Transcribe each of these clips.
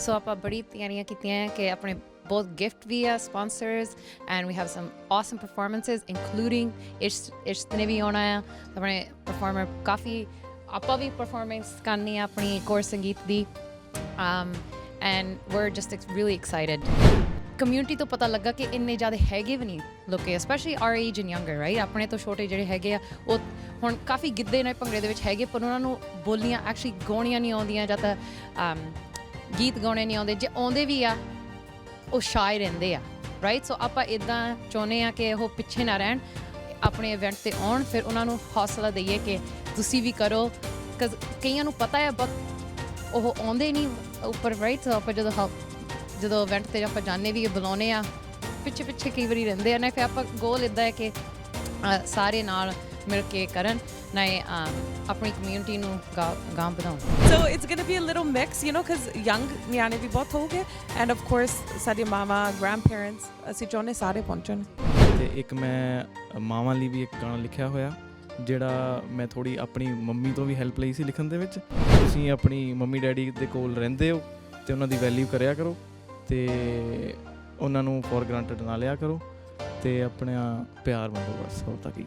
ਸੋ ਆਪਾਂ ਬੜੀ ਤਿਆਰੀਆਂ ਕੀਤੀਆਂ ਹੈ ਕਿ ਆਪਣੇ both gift via sponsors and we have some awesome performances including ਇਸ਼ ਇਸ਼ਤ ਨੇ ਵੀ ਆਉਣਾ ਆ। ਆਪਣੇ ਪਰਫਾਰਮਰ ਕਾਫੀ ਆਪਾਂ ਵੀ ਪਰਫਾਰਮੈਂਸ ਕਰਨੀ ਆ ਆਪਣੀ ਕੋਰ ਸੰਗੀਤ ਦੀ। Um, and we're just ex- really excited community ਤੋਂ ਪਤਾ ਲੱਗਾ ਕਿ ਇੰਨੇ ਜ਼ਿਆਦਾ ਹੈਗੇ ਵੀ ਨਹੀਂ ਲੋਕੇ specially our age and younger right ਆਪਣੇ ਤੋਂ ਛੋਟੇ ਜਿਹੜੇ ਹੈਗੇ ਆ ਉਹ ਹੁਣ ਕਾਫੀ ਗਿੱਧੇ ਨੇ ਭੰਗੜੇ ਦੇ ਵਿੱਚ ਹੈਗੇ ਪਰ ਉਹਨਾਂ ਨੂੰ ਬੋਲੀਆਂ ਐਕਚੁਅਲੀ ਗਾਉਣੀਆਂ ਨਹੀਂ ਆਉਂਦੀਆਂ ਜਾਂ ਤਾਂ um, ਗੀਤ ਗਾਉਣੇ ਨਹੀਂ ਆਉਂਦੇ, ਜੇ ਆਉਂਦੇ ਵੀ ਆ, ਉਹ ਸ਼ਾਇਰ ਰਹਿੰਦੇ ਆ ਰਾਈਟ ਸੋ ਆਪਾਂ ਇਦਾਂ ਚਾਹੁੰਦੇ ਆ ਕਿ ਉਹ ਪਿੱਛੇ ਨਾ ਰਹਿਣ, ਆਪਣੇ ਇਵੈਂਟ ਤੇ ਆਉਣ, ਫਿਰ ਉਹਨਾਂ ਨੂੰ ਹੌਸਲਾ ਦਈਏ ਕਿ ਤੁਸੀਂ ਵੀ ਕਰੋ, 'cause ਕਈਆਂ ਨੂੰ ਪਤਾ ਹੈ ਬਸ ਉਹ ਆਉਂਦੇ ਨਹੀਂ ਉੱਪਰ ਰਾਈਟ ਸੋ ਆਪਾਂ ਜਦੋਂ help- ਜਦੋਂ ਇਵੈਂਟ ਤੇ ਆਪਾਂ ਜਾਣੇ ਵੀ ਬੁਲਾਉਨੇ ਆ, ਪਿੱਛੇ ਪਿੱਛੇ ਕਈ ਵਾਰੀ ਰਹਿੰਦੇ ਆ, ਨਾ, ਫਿਰ ਆਪਾਂ ਗੋਲ ਇਦਾਂ ਹੈ ਕਿ ਸਾਰੇ ਨਾਲ ਮਿਲ ਕੇ ਕਰਨ। ਨਾ ਆਪਣੀ ਕਮਿਊਨਿਟੀ ਨੂੰ ਗਾਂ ਵਧਾਉਣ। So it's going to be a little mix, you know, because young ਨਿਆਣੇ ਵੀ ਬਹੁਤ ਹੋਗੇ and of course ਸਾਡੇ ਮਾਮਾ grandparents ਅਸੀਂ ਚਾਹੁੰਦੇ ਸਾਰੇ ਪਹੁੰਚਣ। ਤੇ ਇੱਕ ਮੈਂ ਮਾਵਾਂ ਲਈ ਵੀ ਇੱਕ ਗਾਣਾ ਲਿਖਿਆ ਹੋਇਆ ਜਿਹੜਾ ਮੈਂ ਥੋੜੀ ਆਪਣੀ ਮੰਮੀ ਤੋਂ ਵੀ ਹੈਲਪ ਲਈ ਸੀ ਲਿਖਣ ਦੇ ਵਿੱਚ। ਤੁਸੀਂ ਆਪਣੀ ਮੰਮੀ ਡੈਡੀ ਦੇ ਕੋਲ ਰਹਿੰਦੇ ਹੋ ਤੇ ਉਹਨਾਂ ਦੀ ਵੈਲਿਊ ਕਰਿਆ ਕਰੋ ਤੇ ਉਹਨਾਂ ਨੂੰ ਫੋਰ ਗ੍ਰਾਂਟਡ ਨਾ ਲਿਆ ਕਰੋ। ਤੇ ਆਪਣਾ ਪਿਆਰ ਵੰਡੋ ਬਸ, ਹੋਰ ਤਾਂ ਕੀ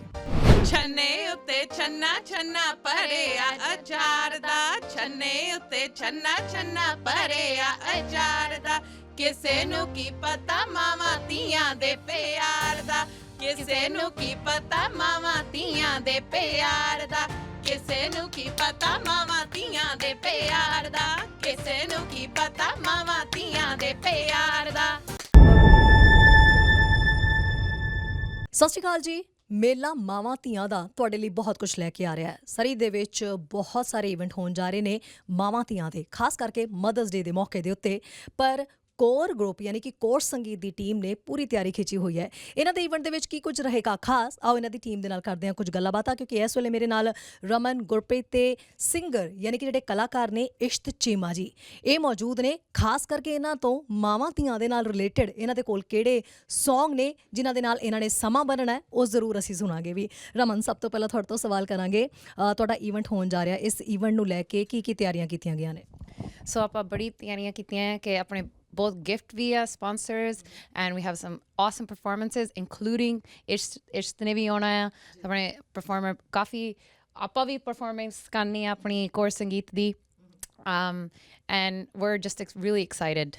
ਛੰਨੇ ਉੱਤੇ ਛੰਨਾ ਛੰਨਾ ਪੜਿਆ ਅਚਾਰ ਦਾ, ਛੰਨੇ ਉੱਤੇ ਛੰਨਾ ਛੰਨਾ ਪੜਿਆ ਅਚਾਰ ਦਾ। ਕਿਸੇ ਨੂੰ ਕੀ ਪਤਾ ਮਾਵਾਂ ਧੀਆਂ ਦੇ ਪਿਆਰ ਦਾ, ਕਿਸੇ ਨੂੰ ਕੀ ਪਤਾ ਮਾਵਾਂ ਧੀਆਂ ਦੇ ਪਿਆਰ ਦਾ। ਕਿਸੇ ਨੂੰ ਕੀ ਪਤਾ ਮਾਵਾਂ ਧੀਆਂ ਦੇ ਪਿਆਰ ਦਾ, ਕਿਸੇ ਨੂੰ ਕੀ ਪਤਾ ਮਾਵਾਂ ਧੀਆਂ ਦੇ ਪਿਆਰ ਸਤਿ ਸ਼੍ਰੀ ਅਕਾਲ ਜੀ। ਮੇਲਾ ਮਾਵਾਂ ਧੀਆਂ ਦਾ ਤੁਹਾਡੇ ਲਈ ਬਹੁਤ ਕੁਝ ਲੈ ਕੇ ਆ ਰਿਹਾ ਹੈ। ਸਰੀ ਦੇ ਵਿੱਚ ਬਹੁਤ ਸਾਰੇ ਇਵੈਂਟ ਹੋਣ ਜਾ ਰਹੇ ਨੇ ਮਾਵਾਂ ਧੀਆਂ ਦੇ ਖਾਸ ਕਰਕੇ ਮਦਰਸ ਡੇ ਦੇ ਮੌਕੇ ਦੇ ਉੱਤੇ। ਪਰ ਕੋਰ ਗਰੁੱਪ, ਯਾਨੀ ਕਿ ਕੋਰ ਸੰਗੀਤ ਦੀ ਟੀਮ ਨੇ ਪੂਰੀ ਤਿਆਰੀ ਖਿੱਚੀ ਹੋਈ ਹੈ। ਇਹਨਾਂ ਦੇ ਇਵੈਂਟ ਦੇ ਵਿੱਚ ਕੀ ਕੁਝ ਰਹੇਗਾ ਖਾਸ? ਆਓ ਇਹਨਾਂ ਦੀ ਟੀਮ ਦੇ ਨਾਲ ਕਰਦੇ ਹਾਂ ਕੁਝ ਗੱਲਾਂ ਬਾਤਾਂ ਕਿਉਂਕਿ ਇਸ ਵੇਲੇ ਮੇਰੇ ਨਾਲ ਰਮਨ ਗੁਰਪ੍ਰੀਤ ਤੇ ਸਿੰਗਰ ਯਾਨੀ ਕਿ ਜਿਹੜੇ ਕਲਾਕਾਰ ਨੇ ਇਸ਼ਤ ਚੀਮਾ ਜੀ, ਇਹ ਮੌਜੂਦ ਨੇ। ਖਾਸ ਕਰਕੇ ਇਹਨਾਂ ਤੋਂ ਮਾਵਾਂ ਧੀਆਂ ਦੇ ਨਾਲ ਰਿਲੇਟਡ ਇਹਨਾਂ ਦੇ ਕੋਲ ਕਿਹੜੇ ਸੌਂਗ ਨੇ, ਜਿਨ੍ਹਾਂ ਦੇ ਨਾਲ ਇਹਨਾਂ ਨੇ ਸਮਾਂ ਬਣਨਾ ਹੈ, ਉਹ ਜ਼ਰੂਰ ਅਸੀਂ ਸੁਣਾਂਗੇ ਵੀ। ਰਮਨ, ਸਭ ਤੋਂ ਪਹਿਲਾਂ ਤੁਹਾਡੇ ਤੋਂ ਸਵਾਲ ਕਰਾਂਗੇ ਤੁਹਾਡਾ ਇਵੈਂਟ ਹੋਣ ਜਾ ਰਿਹਾ, ਇਸ ਇਵੈਂਟ ਨੂੰ ਲੈ ਕੇ ਕੀ ਕੀ ਤਿਆਰੀਆਂ ਕੀਤੀਆਂ ਗਈਆਂ ਨੇ? ਸੋ ਆਪਾਂ ਬੜੀ ਤਿਆਰੀਆਂ ਕੀਤੀਆਂ ਕਿ ਆਪਣੇ both gift via sponsors and we have some awesome performances including ਇਸ਼ਤ ਇਸ਼ਤ ਨੇ ਵੀ ਆਉਣਾ ਆ ਆਪਣੇ ਪਰਫਾਰਮਰ ਕਾਫੀ ਆਪਾਂ ਵੀ ਪਰਫਾਰਮੈਂਸ ਕਰਨੀ ਆ ਆਪਣੀ ਕੋਰ ਸੰਗੀਤ ਦੀ um and we're just ex- really excited.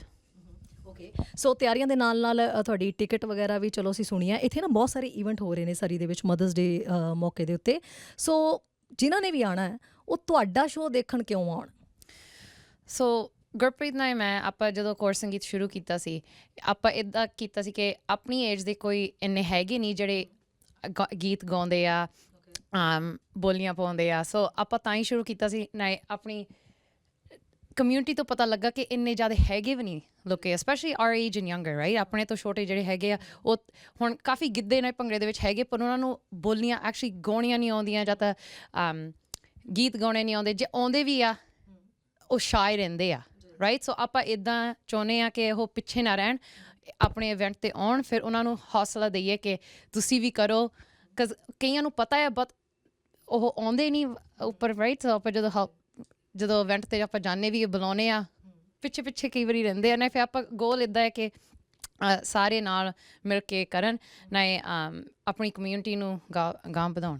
Okay so ਤਿਆਰੀਆਂ ਦੇ ਨਾਲ ਨਾਲ ਅ, ਤੁਹਾਡੀ ਟਿਕਟ ਵਗੈਰਾ ਵੀ ਚਲੋ ਅਸੀਂ ਸੁਣੀ ਹੈ ਇੱਥੇ ਨਾ ਬਹੁਤ ਸਾਰੇ ਇਵੈਂਟ ਹੋ ਰਹੇ ਨੇ ਸਰੀ ਦੇ ਵਿੱਚ ਮਦਰਸ ਡੇ ਮੌਕੇ ਦੇ ਉੱਤੇ ਸੋ ਜਿਨ੍ਹਾਂ ਨੇ ਵੀ ਆਣਾ ਹੈ ਉਹ ਤੁਹਾਡਾ ਸ਼ੋਅ ਦੇਖਣ ਕਿਉਂ ਆਉਣ ਸੋ ਗੁਰਪ੍ਰੀਤ ਨਾਲ ਮੈਂ ਆਪਾਂ ਜਦੋਂ ਕੋਰ ਸੰਗੀਤ ਸ਼ੁਰੂ ਕੀਤਾ ਸੀ ਆਪਾਂ ਇਦਾਂ ਕੀਤਾ ਸੀ ਕਿ ਆਪਣੀ ਏਜ ਦੇ ਕੋਈ ਇੰਨੇ ਹੈਗੇ ਨਹੀਂ ਜਿਹੜੇ ਗਾ- ਗੀਤ ਗਾਉਂਦੇ ਆ um ਬੋਲੀਆਂ ਪਾਉਂਦੇ ਆ ਸੋ ਆਪਾਂ ਤਾਂ ਹੀ ਸ਼ੁਰੂ ਕੀਤਾ ਸੀ ਨਾ ਆਪਣੀ ਕਮਿਊਨਿਟੀ ਤੋਂ ਪਤਾ ਲੱਗਾ ਕਿ ਇੰਨੇ ਜ਼ਿਆਦਾ ਹੈਗੇ ਵੀ ਨਹੀਂ ਲੋਕੇ specially our age and younger right ਆਪਣੇ ਤੋਂ ਛੋਟੇ ਜਿਹੜੇ ਹੈਗੇ ਆ ਉਹ ਹੁਣ ਕਾਫੀ ਗਿੱਧੇ ਨੇ ਭੰਗੜੇ ਦੇ ਵਿੱਚ ਹੈਗੇ ਪਰ ਉਹਨਾਂ ਨੂੰ ਬੋਲੀਆਂ ਐਕਚੁਅਲੀ ਗਾਉਣੀਆਂ ਨਹੀਂ ਆਉਂਦੀਆਂ ਜਾਂ ਤਾਂ um, ਗੀਤ ਗਾਉਣੇ ਨਹੀਂ ਆਉਂਦੇ ਜੇ ਆਉਂਦੇ ਵੀ ਆ ਉਹ ਸ਼ਾਇਰ ਰਹਿੰਦੇ ਆ। ਰਾਈਟ ਸੋ ਆਪਾਂ ਇਦਾਂ ਚਾਹੁੰਦੇ ਆ ਕਿ ਉਹ ਪਿੱਛੇ ਨਾ ਰਹਿਣ, ਆਪਣੇ ਇਵੈਂਟ ਤੇ ਆਉਣ, ਫਿਰ ਉਹਨਾਂ ਨੂੰ ਹੌਸਲਾ ਦਈਏ ਕਿ ਤੁਸੀਂ ਵੀ ਕਰੋ ਕਜ਼ ਕਈਆਂ ਨੂੰ ਪਤਾ ਹੈ ਬਟ ਉਹ ਆਉਂਦੇ ਨਹੀਂ ਉੱਪਰ ਰਾਈਟ ਸੋ ਆਪਾਂ ਜਦੋਂ help- ਜਦੋਂ ਇਵੈਂਟ ਤੇ ਆਪਾਂ ਜਾਣੇ ਵੀ ਬੁਲਾਉਨੇ ਆ ਪਿੱਛੇ ਪਿੱਛੇ ਕਈ ਵਾਰੀ ਰਹਿੰਦੇ ਆ ਨਾ, ਫਿਰ ਆਪਾਂ ਗੋਲ ਇਦਾਂ ਹੈ ਕਿ ਸਾਰੇ ਨਾਲ ਮਿਲ ਕੇ ਕਰਨ ਨਾ ਆਪਣੀ ਕਮਿਊਨਿਟੀ ਨੂੰ ਗਾਂ ਗਾਂ ਵਧਾਉਣ।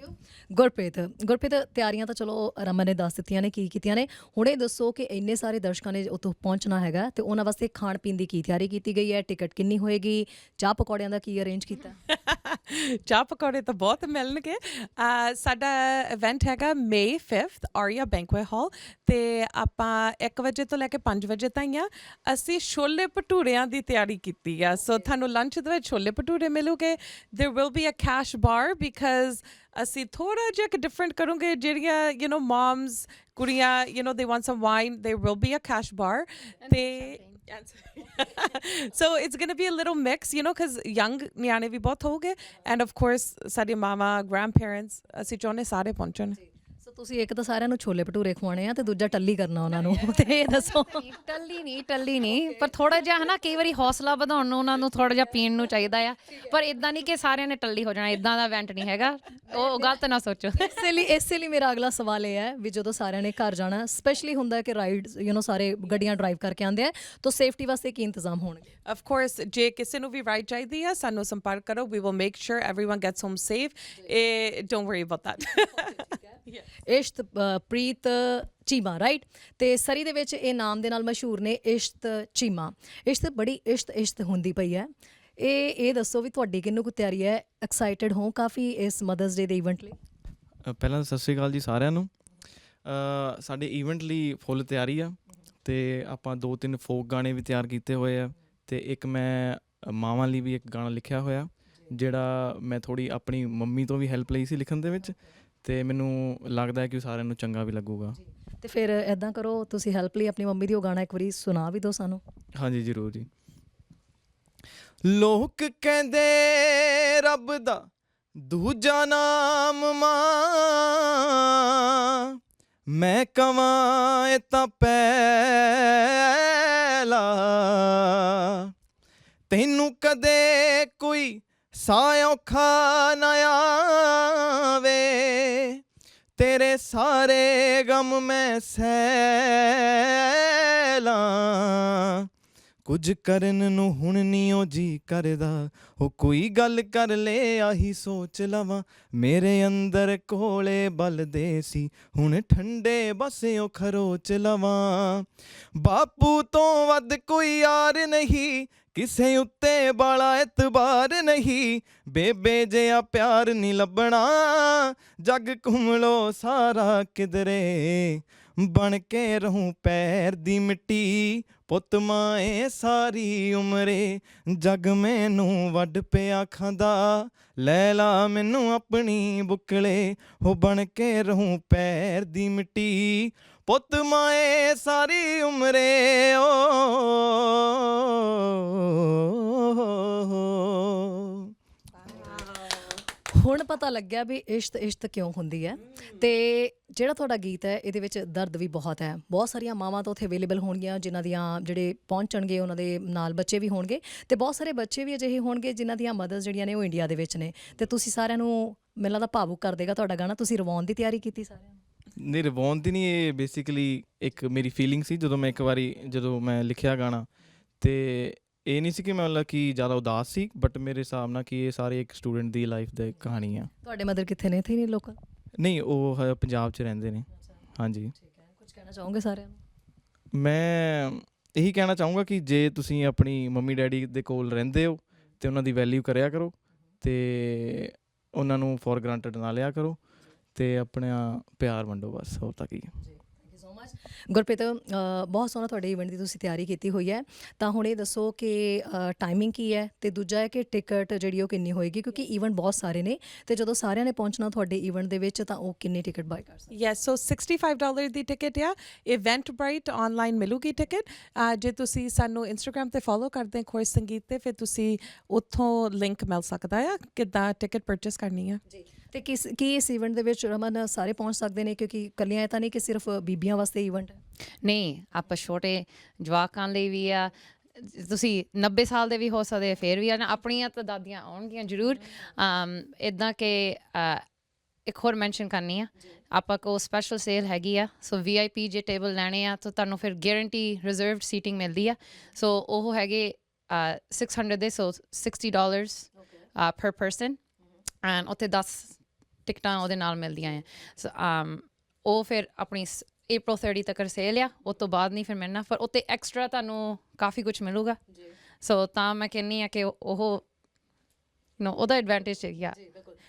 ਥੈਂਕ ਯੂ ਗੁਰਪ੍ਰੀਤ ਗੁਰਪ੍ਰੀਤ ਤਿਆਰੀਆਂ ਤਾਂ ਚਲੋ ਰਮਨ ਨੇ ਦੱਸ ਦਿੱਤੀਆਂ ਨੇ ਕੀ ਕੀਤੀਆਂ ਨੇ। ਹੁਣ ਦੱਸੋ ਕਿ ਇੰਨੇ ਸਾਰੇ ਦਰਸ਼ਕਾਂ ਨੇ ਉੱਥੋਂ ਪਹੁੰਚਣਾ ਹੈਗਾ ਤੇ ਉਹਨਾਂ ਵਾਸਤੇ ਖਾਣ ਪੀਣ ਦੀ ਕੀ ਤਿਆਰੀ ਕੀਤੀ ਗਈ ਹੈ? ਟਿਕਟ ਕਿੰਨੀ ਹੋਏਗੀ? ਚਾਹ ਪਕੌੜਿਆਂ ਦਾ ਕੀ ਅਰੇਂਜ ਕੀਤਾ? ਚਾਹ ਪਕੌੜੇ ਤਾਂ ਬਹੁਤ ਮਿਲਣਗੇ। ਅਹ ਸਾਡਾ ਇਵੈਂਟ ਹੈਗਾ May 5th ਆਰੀਆ ਬੈਂਕੁਏਟ ਹਾਲ ਤੇ ਆਪਾਂ 1 ਵਜੇ ਤੋਂ ਲੈ ਕੇ 5 ਵਜੇ ਤਾਈਂ ਆ। ਅਸੀਂ ਛੋਲੇ ਭਟੂਰਿਆਂ ਦੀ ਤਿਆਰੀ ਕੀਤੀ ਆ। ਸੋ ਤੁਹਾਨੂੰ ਲੰਚ ਦੇ ਵਿੱਚ chole bhature ਮਿਲੂਗੇ। There will be a cash bar because ਅਸੀਂ ਥੋੜਾ ਜਿਹਾ ਕਿ ਡਿਫਰੈਂਟ ਕਰੂੰਗੇ ਜਿਹੜੀਆਂ you know moms ਕੁੜੀਆਂ you know they want some wine there will be a cash bar ਤੇ so it's going to be a little mix you know because young ਨਿਆਣੇ ਵੀ ਬਹੁਤ ਹੋਗੇ and of course ਸਾਡੇ ਮਾਮਾ grandparents ਅਸੀਂ ਚਾਹੁੰਦੇ ਸਾਰੇ ਪਹੁੰਚਣ ਸੋ ਸੋ ਤੁਸੀਂ ਇੱਕ ਤਾਂ ਸਾਰਿਆਂ ਨੂੰ ਛੋਲੇ ਭਟੂਰੇ ਖਵਾਉਣੇ ਆ ਤੇ ਦੂਜਾ ਟੱਲੀ ਕਰਨਾ ਉਹਨਾਂ ਨੂੰ ਤੇ ਇਹ ਦੱਸੋ ਨਹੀਂ, ਟੱਲੀ ਨਹੀਂ ਟੱਲੀ ਨਹੀਂ ਪਰ ਥੋੜਾ ਜਿਹਾ ਹਨਾ ਕਈ ਵਾਰੀ ਹੌਸਲਾ ਵਧਾਉਣ ਨੂੰ ਉਹਨਾਂ ਨੂੰ ਥੋੜਾ ਜਿਹਾ ਪੀਣ ਨੂੰ ਚਾਹੀਦਾ ਆ ਪਰ ਇਦਾਂ ਨਹੀਂ ਕਿ ਸਾਰਿਆਂ ਨੇ ਟੱਲੀ ਹੋ ਜਾਣਾ ਇਦਾਂ ਦਾ ਇਵੈਂਟ ਨਹੀਂ ਹੈਗਾ ਉਹ ਗਲਤ ਨਾ ਸੋਚੋ ਇਸੇ ਲਈ ਇਸੇ ਲਈ ਮੇਰਾ ਅਗਲਾ ਸਵਾਲ ਇਹ ਹੈ ਵੀ ਜਦੋਂ ਸਾਰਿਆਂ ਨੇ ਘਰ ਜਾਣਾ ਸਪੈਸ਼ਲੀ ਹੁੰਦਾ ਹੈ ਕਿ ਰਾਈਡ ਯੂ نو ਸਾਰੇ ਗੱਡੀਆਂ ਡਰਾਈਵ ਕਰਕੇ ਆਉਂਦੇ ਆ ਤਾਂ ਸੇਫਟੀ ਵਾਸਤੇ ਕੀ ਇੰਤਜ਼ਾਮ ਹੋਣਗੇ ਆਫ ਕੋਰਸ ਜੇ ਕਿਸੇ ਨੂੰ ਵੀ ਰਾਈਡ ਚਾਹੀਦੀ ਹੈ ਸਾਨੂੰ ਸੰਪਰਕ ਕਰੋ we will make sure everyone gets home safe ਇਹ don't worry about that Ishtpreet Cheema right ਤੇ ਸਰੀ ਦੇ ਵਿੱਚ ਇਹ ਨਾਮ ਦੇ ਨਾਲ ਮਸ਼ਹੂਰ ਨੇ ਇਸ਼ਤ ਚੀਮਾ। ਇਸ਼ਤ ਬੜੀ ਇਸ਼ਤ ਇਸ਼ਤ ਹੁੰਦੀ ਪਈ ਹੈ। ਇਹ ਇਹ ਦੱਸੋ ਵੀ ਤੁਹਾਡੀ ਕਿੰਨੂ ਕੁ ਤਿਆਰੀ ਹੈ? ਐਕਸਾਈਟਡ ਹੋ ਕਾਫੀ ਇਸ ਮਦਰਸ ਡੇ ਦੇ ਇਵੈਂਟ ਲਈ? ਪਹਿਲਾਂ ਸਤਿ ਸ਼੍ਰੀ ਅਕਾਲ ਜੀ ਸਾਰਿਆਂ ਨੂੰ। ਸਾਡੇ ਇਵੈਂਟ ਲਈ ਫੁੱਲ ਤਿਆਰੀ ਆ ਤੇ ਆਪਾਂ ਦੋ ਤਿੰਨ ਫੋਕ ਗਾਣੇ ਵੀ ਤਿਆਰ ਕੀਤੇ ਹੋਏ ਆ ਤੇ ਇੱਕ ਮੈਂ ਮਾਵਾਂ ਲਈ ਵੀ ਇੱਕ ਗਾਣਾ ਲਿਖਿਆ ਹੋਇਆ, ਜਿਹੜਾ ਮੈਂ ਥੋੜੀ ਆਪਣੀ ਮੰਮੀ ਤੋਂ ਵੀ ਹੈਲਪ ਲਈ ਸੀ ਲਿਖਣ ਦੇ ਵਿੱਚ ਤੇ ਮੈਨੂੰ ਲੱਗਦਾ ਹੈ ਕਿ ਉਹ ਸਾਰਿਆਂ ਨੂੰ ਚੰਗਾ ਵੀ ਲੱਗੂਗਾ। ਤੇ ਫਿਰ ਐਦਾਂ ਕਰੋ ਤੁਸੀਂ ਹੈਲਪ ਲਈ ਆਪਣੀ ਮੰਮੀ ਦੀ ਉਹ ਗਾਣਾ ਇੱਕ ਵਾਰੀ ਸੁਣਾ ਵੀ ਦਿਓ ਸਾਨੂੰ। ਹਾਂਜੀ ਜ਼ਰੂਰ ਜੀ। ਲੋਕ ਕਹਿੰਦੇ ਰੱਬ ਦਾ ਦੂਜਾ ਨਾਮ ਮਾਂ। ਮੈਂ ਕਵਾਂ ਇਹ ਤਾਂ ਪਹਿਲਾ। ਤੈਨੂੰ ਕਦੇ ਕੋਈ ਸਾਹ ਔਖਾ ਨਾ ਆਵੇ। ਤੇਰੇ ਸਾਰੇ ਗਮ ਮੈਂ ਸਹਿਲਾਂ ਕੁਝ ਕਰਨ ਨੂੰ ਹੁਣ ਨੀ ਉਹ ਜੀ ਕਰਦਾ। ਉਹ ਕੋਈ ਗੱਲ ਕਰ ਲੈ, ਆਹੀ ਸੋਚ ਲਵਾਂ। ਮੇਰੇ ਅੰਦਰ ਕੋਲੇ ਬਲਦੇ ਸੀ। ਹੁਣ ਠੰਡੇ ਬਸ ਉਹ ਖਰੋਚ ਲਵਾਂ। ਬਾਪੂ ਤੋਂ ਵੱਧ ਕੋਈ ਯਾਰ ਨਹੀਂ। ਕਿਸੇ ਉੱਤੇ ਬਾਲਾ ਇਤਬਾਰ ਨਹੀਂ। ਬੇਬੇ ਜਿਹਾ ਪਿਆਰ ਨਹੀਂ ਲੱਭਣਾ, ਜੱਗ ਘੁੰਮ ਲੋ ਸਾਰਾ ਕਿਧਰੇ। ਬਣ ਕੇ ਰਹੂੰ ਪੈਰ ਦੀ ਮਿੱਟੀ, ਪੁੱਤ ਮਾਏ ਸਾਰੀ ਉਮਰੇ। ਜਗ ਮੈਨੂੰ ਵੱਡ ਪਿਆ ਖਾਂਦਾ ਲੈ ਲਾ ਮੈਨੂੰ ਆਪਣੀ ਬੁਕਲੇ। ਹੋ ਬਣ ਕੇ ਰਹੂੰ ਪੈਰ ਦੀ ਮਿੱਟੀ ਪੁੱਤ ਮਾਏ ਸਾਰੀ ਉਮਰੇ ਓ। ਹੁਣ ਪਤਾ ਲੱਗਿਆ ਵੀ ਇਸ਼ਤ ਇਸ਼ਤ ਕਿਉਂ ਹੁੰਦੀ ਹੈ। ਤੇ ਜਿਹੜਾ ਤੁਹਾਡਾ ਗੀਤ ਹੈ, ਇਹਦੇ ਵਿੱਚ ਦਰਦ ਵੀ ਬਹੁਤ ਹੈ। ਬਹੁਤ ਸਾਰੀਆਂ ਮਾਵਾਂ ਤਾਂ ਉੱਥੇ ਅਵੇਲੇਬਲ ਹੋਣਗੀਆਂ, ਜਿਨ੍ਹਾਂ ਦੀਆਂ ਜਿਹੜੇ ਪਹੁੰਚਣਗੇ, ਉਹਨਾਂ ਦੇ ਨਾਲ ਬੱਚੇ ਵੀ ਹੋਣਗੇ। ਤੇ ਬਹੁਤ ਸਾਰੇ ਬੱਚੇ ਵੀ ਅਜਿਹੇ ਹੋਣਗੇ, ਜਿਨ੍ਹਾਂ ਦੀਆਂ ਮਦਰਸ ਜਿਹੜੀਆਂ ਨੇ ਉਹ ਇੰਡੀਆ ਦੇ ਵਿੱਚ ਨੇ। ਤੇ ਤੁਸੀਂ ਸਾਰਿਆਂ ਨੂੰ ਮੈਨੂੰ ਲੱਗਦਾ ਭਾਵੁਕ ਕਰ ਦੇਗਾ ਤੁਹਾਡਾ ਗਾਣਾ। ਤੁਸੀਂ ਰਵਾਉਣ ਦੀ ਤਿਆਰੀ ਕੀਤੀ ਸਾਰਿਆਂ ਨੂੰ? ਨਹੀਂ ਰਿਵੌਨ ਦੀ ਨਹੀਂ ਇਹ ਬੇਸਿਕਲੀ ਇੱਕ ਮੇਰੀ ਫੀਲਿੰਗ ਸੀ ਜਦੋਂ ਮੈਂ ਇੱਕ ਵਾਰੀ ਜਦੋਂ ਮੈਂ ਲਿਖਿਆ ਗਾਣਾ। ਤੇ ਇਹ ਨਹੀਂ ਸੀ ਕਿ ਮੈਂ ਮਤਲਬ ਕਿ ਜ਼ਿਆਦਾ ਉਦਾਸ ਸੀ ਬਟ ਮੇਰੇ ਹਿਸਾਬ ਨਾਲ ਕਿ ਇਹ ਸਾਰੇ ਇੱਕ ਸਟੂਡੈਂਟ ਦੀ ਲਾਈਫ ਦੀ ਕਹਾਣੀ ਆ ਤੁਹਾਡੇ ਮਦਰ ਕਿੱਥੇ ਨੇ? ਇੱਥੇ ਹੀ ਨਹੀਂ ਲੋਕਲ ਨਹੀਂ ਉਹ ਹ- ਪੰਜਾਬ 'ਚ ਰਹਿੰਦੇ ਨੇ। ਹਾਂਜੀ। ਠੀਕ ਹੈ। ਕੁਝ ਕਹਿਣਾ ਚਾਹੋਗੇ ਸਾਰਿਆਂ ਨੂੰ? ਮੈਂ ਇਹੀ ਕਹਿਣਾ ਚਾਹੂੰਗਾ ਕਿ ਜੇ ਤੁਸੀਂ ਆਪਣੀ ਮੰਮੀ ਡੈਡੀ ਦੇ ਕੋਲ ਰਹਿੰਦੇ ਹੋ ਤੇ ਉਹਨਾਂ ਦੀ ਵੈਲਿਊ ਕਰਿਆ ਕਰੋ ਤੇ ਉਹਨਾਂ ਨੂੰ ਫੋਰ ਗ੍ਰਾਂਟਡ ਨਾ ਲਿਆ ਕਰੋ। ਤੇ ਆਪਣਾ ਪਿਆਰ ਵੰਡੋ ਬਸ ਹੋਰ ਤਾਂ ਕੀ। ਹੈ thank you so much Gurpreet ਬਹੁਤ ਸੋਹਣਾ ਤੁਹਾਡੇ ਇਵੈਂਟ ਦੀ ਤੁਸੀਂ ਤਿਆਰੀ ਕੀਤੀ ਹੋਈ ਹੈ। ਤਾਂ ਹੁਣ ਇਹ ਦੱਸੋ ਕਿ ਟਾਈਮਿੰਗ ਕੀ ਹੈ ਤੇ ਦੂਜਾ ਹੈ ਕਿ ਟਿਕਟ ਜਿਹੜੀ ਉਹ ਕਿੰਨੀ ਹੋਏਗੀ ਕਿਉਂਕਿ ਇਵੈਂਟ ਬਹੁਤ ਸਾਰੇ ਨੇ ਤੇ ਜਦੋਂ ਸਾਰਿਆਂ ਨੇ ਪਹੁੰਚਣਾ ਤੁਹਾਡੇ ਇਵੈਂਟ ਦੇ ਵਿੱਚ ਤਾਂ ਉਹ ਕਿੰਨੀ ਟਿਕਟ ਬਾਈ ਕਰ ਸਕਦੇ? ਯੈਸ ਸੋ 65 ਡਾਲਰ ਦੀ ਟਿਕਟ ਆ। ਇਵੈਂਟ ਬ੍ਰਾਈਟ ਆਨਲਾਈਨ ਮਿਲੂਗੀ ਟਿਕਟ ਜੇ ਤੁਸੀਂ ਸਾਨੂੰ ਇੰਸਟਾਗ੍ਰam ਤੇ ਫੋਲੋ ਕਰਦੇ ਹੋ ਖੋਜ ਸੰਗੀਤ ਤੇ ਫਿਰ ਤੁਸੀਂ ਉੱਥੋਂ ਲਿੰਕ ਮਿਲ ਸਕਦਾ ਆ। ਕਿੱਦਾਂ ਟਿਕਟ ਪਰਚੇਸ ਕਰਨੀ ਆ? ਜੀ। ਤੇ ਕਿਸ ਕੀ ਇਸ ਇਵੈਂਟ ਦੇ ਵਿੱਚ ਰਮਨ ਸਾਰੇ ਪਹੁੰਚ ਸਕਦੇ ਨੇ? ਕਿਉਂਕਿ ਕੱਲੀਆਂ ਇਹ ਤਾਂ ਨਹੀਂ ਕਿ ਸਿਰਫ ਬੀਬੀਆਂ ਵਾਸਤੇ ਇਵੈਂਟ ਹੈ। ਨਹੀਂ ਆਪਾਂ ਛੋਟੇ ਜਵਾਕਾਂ ਲਈ ਵੀ ਆ। ਤੁਸੀਂ 90 ਸਾਲ ਦੇ ਵੀ ਹੋ ਸਕਦੇ ਫਿਰ ਵੀ ਆ ਨਾ ਆਪਣੀਆਂ ਤਾਂ ਦਾਦੀਆਂ ਆਉਣਗੀਆਂ ਜ਼ਰੂਰ। ਅਮ ਇਦਾਂ ਕਿ ਅ, ਇੱਕ ਹੋਰ ਮੈਂਸ਼ਨ ਕਰਨੀ ਆ। ਆਪਾਂ ਕੋ ਸਪੈਸ਼ਲ ਸੇਲ ਹੈਗੀ ਆ ਸੋ ਵੀਆਈਪੀ ਜੇ ਟੇਬਲ ਲੈਣੇ ਆ ਤਾਂ ਤੁਹਾਨੂੰ ਫਿਰ ਗਾਰੰਟੀ ਰਿਜ਼ਰਵਡ ਸੀਟਿੰਗ ਮਿਲਦੀ ਆ। ਸੋ ਉਹ ਹੈਗੇ ਅ, 600 ਦੇ so 60 dollars per person and ਉੱਥੇ 10 ਟਿਕਟਾਂ ਉਹਦੇ ਨਾਲ ਮਿਲਦੀਆਂ ਆ। ਸੋ um, ਉਹ ਫਿਰ ਆਪਣੀ April 30 ਤੱਕ ਸੇਲ ਆ ਉਸ ਤੋਂ ਬਾਅਦ ਨਹੀਂ ਫਿਰ ਮਿਲਣਾ। ਪਰ ਉੱਤੇ ਐਕਸਟਰਾ ਤੁਹਾਨੂੰ ਕਾਫੀ ਕੁਝ ਮਿਲੂਗਾ। ਸੋ ਤਾਂ ਮੈਂ ਕਹਿੰਨੀ ਆ ਕਿ ਉਹ ਨੋ ਉਹਦਾ ਐਡਵਾਂਟੇਜ ਹੈ ਆ।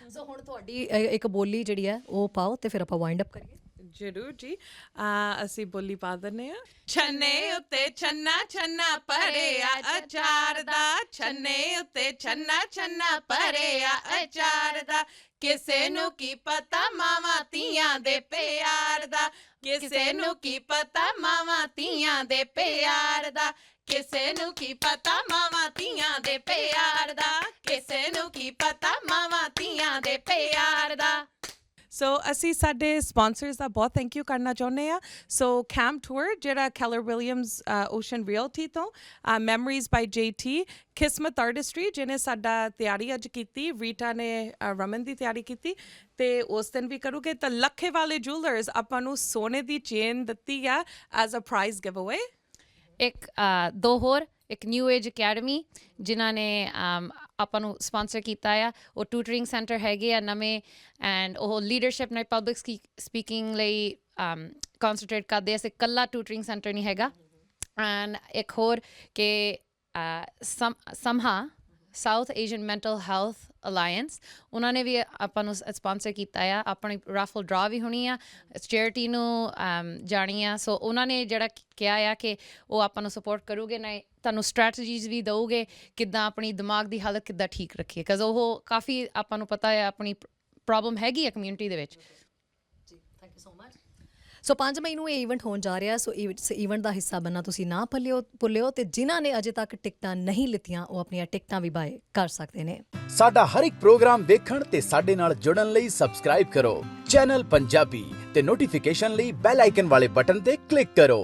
ਸੋ ਹੁਣ ਤੁਹਾਡੀ ਇੱਕ ਬੋਲੀ ਜਿਹੜੀ ਹੈ ਉਹ ਪਾਓ ਤੇ ਫਿਰ ਆਪਾਂ ਵਾਈਂਡ ਅਪ ਕਰੀਏ। ਜ਼ਰੂਰ ਜੀ। ਆ, ਅਸੀਂ ਬੋਲੀ ਪਾ ਦਿੰਨੇ ਆ ਛੰਨੇ ਉੱਤੇ ਛੰਨਾ ਛੰਨਾ ਪਰਿਆ ਅਚਾਰ ਦਾ ਛੰਨੇ ਉੱਤੇ ਛੰਨਾ ਛੰਨਾ ਪਰਿਆ ਅਚਾਰ ਦਾ। ਕਿਸੇ ਨੂੰ ਕੀ ਪਤਾ ਮਾਵਾਂ ਧੀਆਂ ਦੇ ਪਿਆਰ ਦਾ। ਕਿਸੇ ਨੂੰ ਕੀ ਪਤਾ ਮਾਵਾਂ ਧੀਆਂ ਦੇ ਪਿਆਰ ਦਾ। ਕਿਸੇ ਨੂੰ ਕੀ ਪਤਾ ਮਾਵਾਂ ਧੀਆਂ ਦੇ ਪਿਆਰ ਦਾ। ਕਿਸੇ ਨੂੰ ਕੀ ਪਤਾ ਮਾਵਾਂ ਧੀਆਂ ਦੇ ਸੋ ਅਸੀਂ ਸਾਡੇ ਸਪਾਂਸਰਸ ਦਾ ਬਹੁਤ ਥੈਂਕ ਯੂ ਕਰਨਾ ਚਾਹੁੰਦੇ ਆ ਸੋ ਕੈਮ ਟੂਰ ਜਿਹੜਾ ਕੈਲਰ ਵਿਲੀਅਮਸ ਓਸ਼ਨ ਰਿਅਲਟੀ ਤੋਂ memories by JT Kismat artistry ਜਿਹਨੇ ਸਾਡਾ ਤਿਆਰੀ ਅੱਜ ਕੀਤੀ ਰੀਟਾ ਨੇ ਰਮਨ ਦੀ ਤਿਆਰੀ ਕੀਤੀ, ਤੇ ਉਸ ਦਿਨ ਵੀ ਕਰੂਗੇ। ਤਾਂ ਲੱਖੇ ਵਾਲੇ ਜੁਐਲਰਸ ਆਪਾਂ ਨੂੰ ਸੋਨੇ ਦੀ ਚੇਨ ਦਿੱਤੀ ਆ ਐਜ਼ ਅ ਪ੍ਰਾਈਜ਼ ਗਿਵਅਵੇ ਇੱਕ ਦੋ ਹੋਰ, ਇੱਕ ਨਿਊ ਏਜ ਅਕੈਡਮੀ ਜਿਨ੍ਹਾਂ ਨੇ ਆਪਾਂ ਨੂੰ ਸਪਾਂਸਰ ਕੀਤਾ ਆ। ਉਹ ਟਿਊਟਰਿੰਗ ਸੈਂਟਰ ਹੈਗੇ ਆ ਨਵੇਂ ਐਂਡ ਉਹ ਲੀਡਰਸ਼ਿਪ ਨਾਲ ਪਬਲਿਕ ਸਪੀਕਿੰਗ ਲਈ ਕਨਸੈਂਟਰੇਟ ਕਰਦੇ ਆ। ਸੇ ਕੱਲਾ ਟਿਊਟਰਿੰਗ ਸੈਂਟਰ ਨਹੀਂ ਹੈਗਾ। ਐਂਡ ਇੱਕ ਹੋਰ ਕਿ some ਸਮਹਾ South Asian Mental Health Alliance ਉਹਨਾਂ ਨੇ ਵੀ ਆਪਾਂ ਨੂੰ ਸਪਾਂਸਰ ਕੀਤਾ ਆ। ਆਪਣੀ ਰਾਫਲ ਡਰਾ ਵੀ ਹੋਣੀ ਆ। ਚੈਰਿਟੀ ਨੂੰ ਜਾਣੀ ਆ। ਸੋ ਉਹਨਾਂ ਨੇ ਜਿਹੜਾ ਕਿਹਾ ਆ ਕਿ ਉਹ ਆਪਾਂ ਨੂੰ ਸਪੋਰਟ ਕਰੂਗੇ ਨਾ ਤੁਹਾਨੂੰ ਸਟ੍ਰੈਟਜੀਜ਼ ਵੀ ਦਊਗੇ ਕਿੱਦਾਂ ਆਪਣੀ ਦਿਮਾਗ ਦੀ ਹਾਲਤ ਕਿੱਦਾਂ ਠੀਕ ਰੱਖੀਏ। ਕਜ਼ ਉਹ ਕਾਫੀ ਆਪਾਂ ਨੂੰ ਪਤਾ ਹੈ ਆਪਣੀ ਪ੍ਰੋਬਲਮ ਹੈਗੀ ਆ ਕਮਿਊਨਿਟੀ ਦੇ ਵਿੱਚ। Thank you so much so 5 ਮਈ ਨੂੰ ਇਹ ਇਵੈਂਟ ਹੋਣ ਜਾ ਰਿਹਾ ਸੋ ਇਸ ਇਵੈਂਟ ਦਾ ਹਿੱਸਾ ਬੰਨਾ ਤੁਸੀਂ ਨਾ ਭੁੱਲਿਓ ਭੁੱਲਿਓ ਤੇ ਜਿਨ੍ਹਾਂ ਨੇ ਅਜੇ ਤੱਕ ਟਿਕਟਾਂ ਨਹੀਂ ਲਿੱਤੀਆਂ, ਉਹ ਆਪਣੀਆਂ ਟਿਕਟਾਂ ਵੀ ਬਾਏ ਕਰ ਸਕਦੇ ਨੇ। ਸਾਡਾ ਹਰ ਇੱਕ ਪ੍ਰੋਗਰਾਮ ਦੇਖਣ ਤੇ ਸਾਡੇ ਨਾਲ ਜੁੜਨ ਲਈ ਸਬਸਕ੍ਰਾਈਬ ਕਰੋ। ਚੈਨਲ ਪੰਜਾਬੀ ਤੇ ਨੋਟੀਫਿਕੇਸ਼ਨ ਲਈ ਬੈਲ ਆਈਕਨ ਵਾਲੇ ਬਟਨ ਤੇ ਕਲਿੱਕ ਕਰੋ।